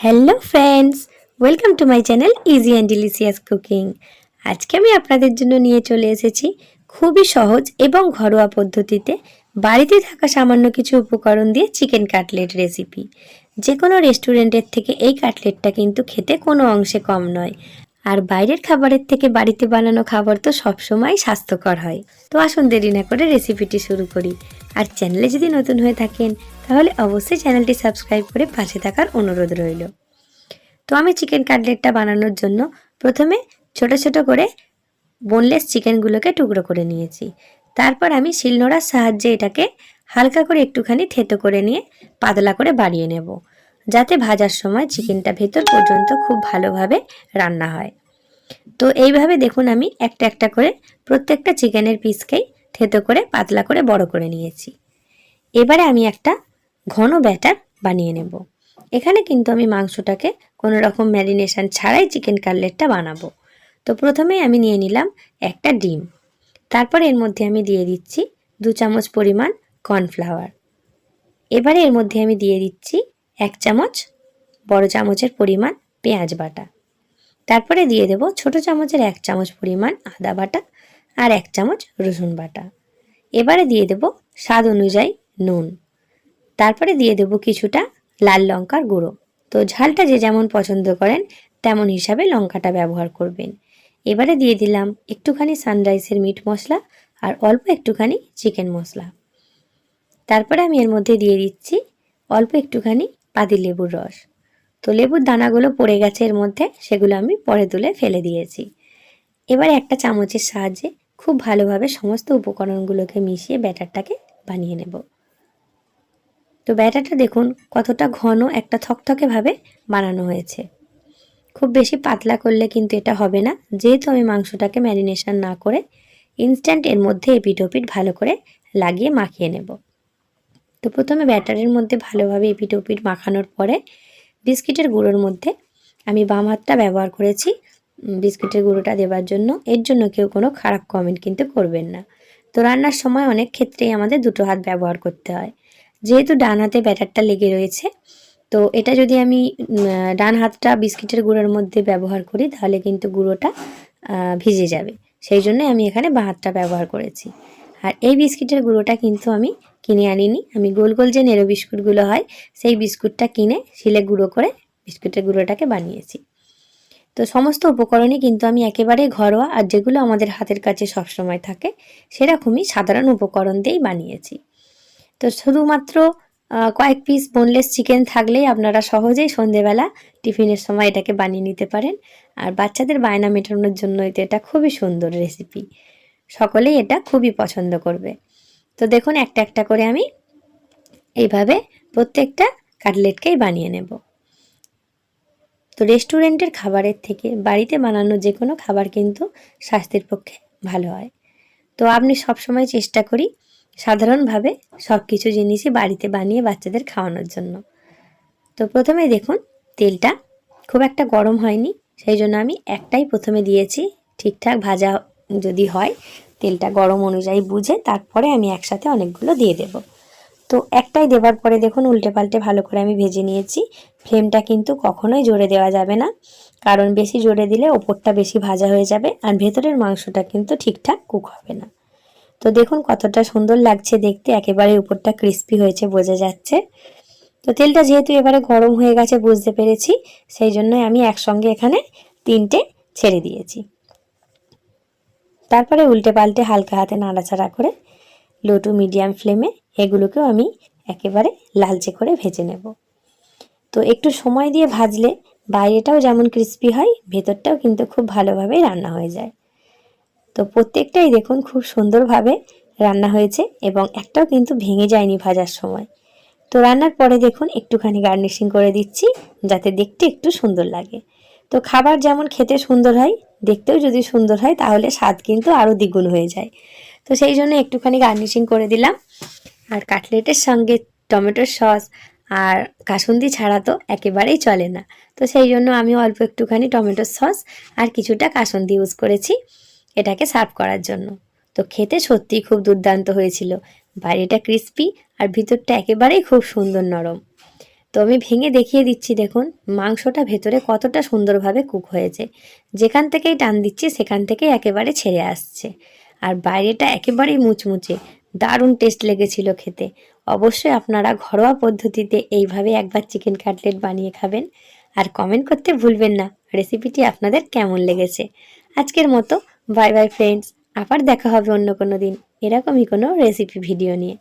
Hello friends welcome to my channel easy and delicious cooking আজকে আমি আপনাদের জন্য নিয়ে চলে এসেছি খুবই সহজ এবং ঘরোয়া পদ্ধতিতে বাড়িতে থাকা সামান্য কিছু উপকরণ দিয়ে চিকেন কাটলেট রেসিপি যে কোনো রেস্টুরেন্টের থেকে এই কাটলেটটা কিন্তু খেতে কোনো অংশে কম নয়। আর বাইরের খাবারের থেকে বাড়িতে বানানো খাবার তো সবসময় স্বাস্থ্যকর হয়। তো আসুন দেরি না করে রেসিপিটি শুরু করি। আর চ্যানেলে যদি নতুন হয়ে থাকেন তাহলে অবশ্যই চ্যানেলটি সাবস্ক্রাইব করে পাশে থাকার অনুরোধ রইল। তো আমি চিকেন কাটলেটটা বানানোর জন্য প্রথমে ছোট ছোট করে বোনলেস চিকেনগুলোকে টুকরো করে নিয়েছি। তারপর আমি শিলনোড়ার সাহায্যে এটাকে হালকা করে একটুখানি থেতো করে নিয়ে পাতলা করে বাড়িয়ে নেব, যাতে ভাজার সময় চিকেনটা ভেতর পর্যন্ত খুব ভালোভাবে রান্না হয়। তো এইভাবে দেখুন আমি একটা একটা করে প্রত্যেকটা চিকেনের পিসকেই থেতো করে পাতলা করে বড় করে নিয়েছি। এবারে আমি একটা ঘন ব্যাটার বানিয়ে নেব। এখানে কিন্তু আমি মাংসটাকে কোনো রকম ম্যারিনেশন ছাড়াই চিকেন কাটলেটটা বানাবো। তো প্রথমেই আমি নিয়ে নিলাম একটা ডিম। তারপর এর মধ্যে আমি দিয়ে দিচ্ছি দু চামচ পরিমাণ কর্নফ্লাওয়ার। এবারে এর মধ্যে আমি দিয়ে দিচ্ছি এক চামচ বড় চামচের পরিমাণ পেঁয়াজ বাটা। তারপরে দিয়ে দেব ছোট চামচের এক চামচ পরিমাণ আদা বাটা আর এক চামচ রসুন বাটা। এবারে দিয়ে দেব স্বাদ অনুযায়ী নুন। তারপরে দিয়ে দেব কিছুটা লাল লঙ্কার গুঁড়ো। তো ঝালটা যে যেমন পছন্দ করেন, তেমন হিসাবে লঙ্কাটা ব্যবহার করবেন। এবারে দিয়ে দিলাম একটুখানি সানরাইসের মিট মশলা আর অল্প একটুখানি চিকেন মশলা। তারপরে আমি এর মধ্যে দিয়ে দিচ্ছি অল্প একটুখানি পাতি লেবুর রস। তো লেবুর দানাগুলো পড়ে গেছে এর মধ্যে, সেগুলো আমি পরে তুলে ফেলে দিয়েছি। এবার একটা চামচের সাহায্যে খুব ভালোভাবে সমস্ত উপকরণগুলোকে মিশিয়ে ব্যাটারটাকে বানিয়ে নেব। তো ব্যাটারটা দেখুন, কতটা ঘন একটা থকথকেভাবে বানানো হয়েছে। খুব বেশি পাতলা করলে কিন্তু এটা হবে না। যেহেতু আমি মাংসটাকে ম্যারিনেশন না করে ইনস্ট্যান্ট এর মধ্যে এপিট ওপিট ভালো করে লাগিয়ে মাখিয়ে নেব। তো প্রথমে ব্যাটারের মধ্যে ভালোভাবে এপিট ওপিট মাখানোর পরে বিস্কিটের গুঁড়োর মধ্যে আমি বাম হাতটা ব্যবহার করেছি। বিস্কিটের গুঁড়োটা দেওয়ার জন্য। এর জন্য কেউ কোনো খারাপ কমেন্ট কিন্তু করবেন না। তো রান্নার সময় অনেক ক্ষেত্রেই আমাদের দুটো হাত ব্যবহার করতে হয়। যেহেতু ডান হাতে ব্যাটারটা লেগে রয়েছে, তো এটা যদি আমি ডান হাতটা বিস্কিটের গুঁড়োর মধ্যে ব্যবহার করি, তাহলে কিন্তু গুঁড়োটা ভিজে যাবে। সেই জন্য আমি এখানে বাঁ হাতটা ব্যবহার করেছি। আর এই বিস্কিটের গুঁড়োটা কিন্তু আমি কিনে আনিনি। আমি গোল গোল যে নেরো বিস্কুটগুলো হয়, সেই বিস্কুটটা কিনে শিলে গুঁড়ো করে বিস্কুটের গুঁড়োটাকে বানিয়েছি। তো সমস্ত উপকরণই কিন্তু আমি একেবারে ঘরোয়া আর যেগুলো আমাদের হাতের কাছে সবসময় থাকে, সেরকমই সাধারণ উপকরণ দিয়েই বানিয়েছি। তো শুধুমাত্র কয়েক পিস বোনলেস চিকেন থাকলেই আপনারা সহজেই সন্ধেবেলা টিফিনের সময় এটাকে বানিয়ে নিতে পারেন। আর বাচ্চাদের বায়না মেটানোর জন্য এটা খুবই সুন্দর রেসিপি সকলেই এটা খুবই পছন্দ করবে। তো দেখুন, একটা একটা করে আমি এইভাবে প্রত্যেকটা কাটলেটকেই বানিয়ে নেব। তো রেস্টুরেন্টের খাবারের থেকে বাড়িতে বানানো যে কোনো খাবার কিন্তু স্বাস্থ্যের পক্ষে ভালো হয়। তো আপনি সবসময় চেষ্টা করি সাধারণভাবে সব কিছু জিনিসই বাড়িতে বানিয়ে বাচ্চাদের খাওয়ানোর জন্য। তো প্রথমে দেখুন, তেলটা খুব একটা গরম হয়নি, সেই জন্য আমি একটাই প্রথমে দিয়েছি, ঠিকঠাক ভাজা যদি হয়, তেলটা গরম অনুযায়ী বুঝে তারপরে আমি একসাথে অনেকগুলো দিয়ে দেব। তো একটাই দেওয়ার পরে দেখুন উল্টে পাল্টে ভালো করে আমি ভেজে নিয়েছি। ফ্লেমটা কিন্তু কখনোই জোরে দেওয়া যাবে না, কারণ বেশি জোরে দিলে ওপরটা বেশি ভাজা হয়ে যাবে আর ভেতরের মাংসটা কিন্তু ঠিকঠাক কুক হবে না। তো দেখুন কতটা সুন্দর লাগছে দেখতে, একেবারে উপরটা ক্রিস্পি হয়েছে বোঝা যাচ্ছে। তো তেলটা যেহেতু এবারে গরম হয়ে গেছে বুঝতে পেরেছি, সেই জন্যই আমি একসঙ্গে এখানে তিনটে ছেড়ে দিয়েছি। তারপরে উল্টে পাল্টে হালকা হাতে নাড়াচাড়া করে লো টু মিডিয়াম ফ্লেমে এগুলোকেও আমি একেবারে লালচে করে ভেজে নেব। তো একটু সময় দিয়ে ভাজলে বাইরেটাও যেমন ক্রিস্পি হয়, ভেতরটাও কিন্তু খুব ভালোভাবে রান্না হয়ে যায়। তো প্রত্যেকটাই দেখুন খুব সুন্দরভাবে রান্না হয়েছে এবং একটাও কিন্তু ভেঙে যায়নি ভাজার সময়। তো রান্নার পরে দেখুন একটুখানি গার্নিশিং করে দিচ্ছি যাতে দেখতে একটু সুন্দর লাগে। তো খাবার যেমন খেতে সুন্দর হয়, দেখতেও যদি সুন্দর হয় তাহলে স্বাদ কিন্তু আরও দ্বিগুণ হয়ে যায়। তো সেই জন্য একটুখানি গার্নিশিং করে দিলাম। আর কাটলেটের সঙ্গে টমেটোর সস আর কাসুন্দি ছাড়া তো একেবারেই চলে না। তো সেই জন্য আমি অল্প একটুখানি টমেটোর সস আর কিছুটা কাসুন্দি ইউজ করেছি এটাকে সার্ভ করার জন্য। তো খেতে সত্যিই খুব দুর্দান্ত হয়েছিল। বাইরেটা ক্রিস্পি আর ভিতরটা একেবারেই খুব সুন্দর নরম। তো আমি ভেঙে দেখিয়ে দিচ্ছি দেখুন, মাংসটা ভেতরে কতটা সুন্দরভাবে কুক হয়েছে। যেখান থেকেই টান দিচ্ছি, সেখান থেকেই একেবারে ছেড়ে আসছে। আর বাইরেটা একেবারেই মুচমুচে। দারুণ টেস্ট লেগেছিল খেতে। অবশ্যই আপনারা ঘরোয়া পদ্ধতিতে এইভাবে একবার চিকেন কাটলেট বানিয়ে খাবেন। আর কমেন্ট করতে ভুলবেন না। রেসিপিটি আপনাদের কেমন লেগেছে? আজকের মতো। বাই বাই ফ্রেন্ডস আবার দেখা হবে অন্য কোনো দিন। এরকমই কোনো রেসিপি ভিডিও নিয়ে।